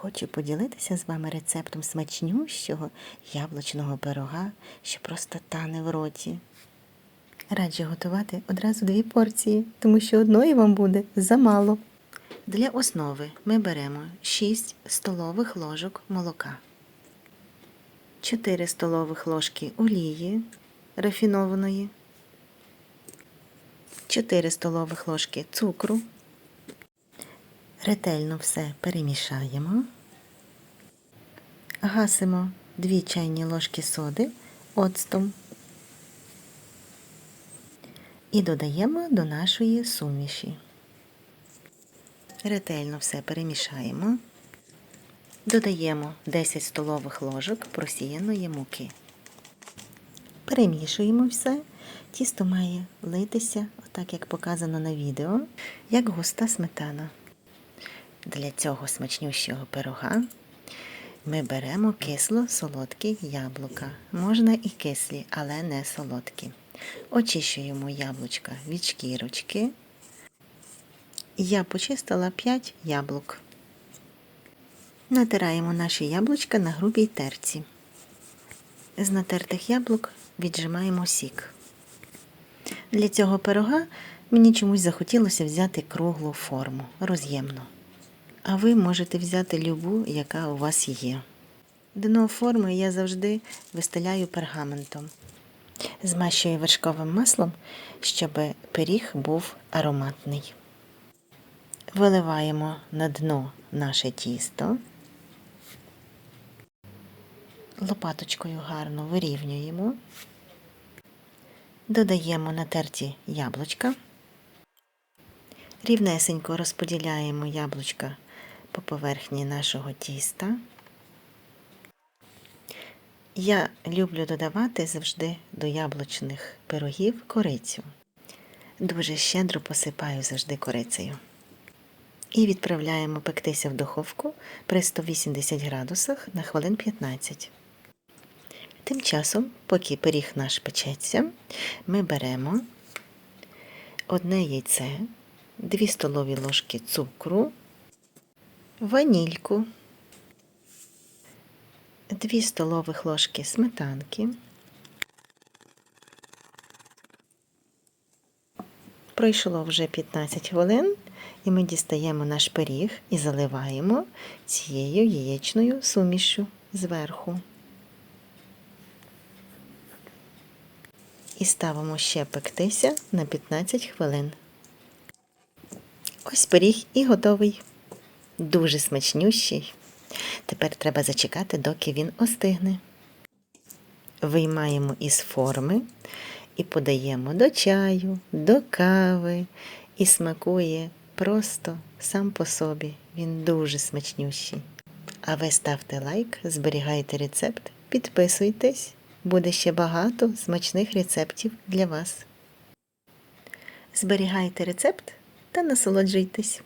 Хочу поділитися з вами рецептом смачнющого яблучного пирога, що просто тане в роті. Раджу готувати одразу дві порції, тому що одної вам буде замало. Для основи ми беремо 6 столових ложок молока, 4 столових ложки олії рафінованої, 4 столових ложки цукру. Ретельно все перемішаємо. Гасимо 2 чайні ложки соди оцтом і додаємо до нашої суміші. Ретельно все перемішаємо. Додаємо 10 столових ложок просіяної муки. Перемішуємо все. Тісто має литися, отак як показано на відео, як густа сметана. Для цього смачнющого пирога ми беремо кисло-солодкі яблука. Можна і кислі, але не солодкі. Очищуємо яблучка від шкірочки. Я почистила 5 яблук. Натираємо наші яблучка на грубій терці. З натертих яблук віджимаємо сік. Для цього пирога мені чомусь захотілося взяти круглу форму, роз'ємну. А ви можете взяти любу, яка у вас є. Дно форми я завжди вистеляю пергаментом. Змащую вершковим маслом, щоб пиріг був ароматний. Виливаємо на дно наше тісто. Лопаточкою гарно вирівнюємо. Додаємо натерті яблучка. Рівнесенько розподіляємо яблучка по поверхні нашого тіста. Я люблю додавати завжди до яблучних пирогів корицю. Дуже щедро посипаю завжди корицею. І відправляємо пектися в духовку при 180 градусах на хвилин 15. Тим часом, поки пиріг наш печеться, ми беремо одне яйце, 2 столові ложки цукру, ванільку, 2 столових ложки сметанки. Пройшло вже 15 хвилин, і ми дістаємо наш пиріг і заливаємо цією яєчною сумішю зверху. І ставимо ще пектися на 15 хвилин. Ось пиріг і готовий. Дуже смачнющий. Тепер треба зачекати, доки він остигне. Виймаємо із форми і подаємо до чаю, до кави і смакує просто сам по собі. Він дуже смачнющий. А ви ставте лайк, зберігайте рецепт, підписуйтесь, буде ще багато смачних рецептів для вас. Зберігайте рецепт та насолоджуйтесь.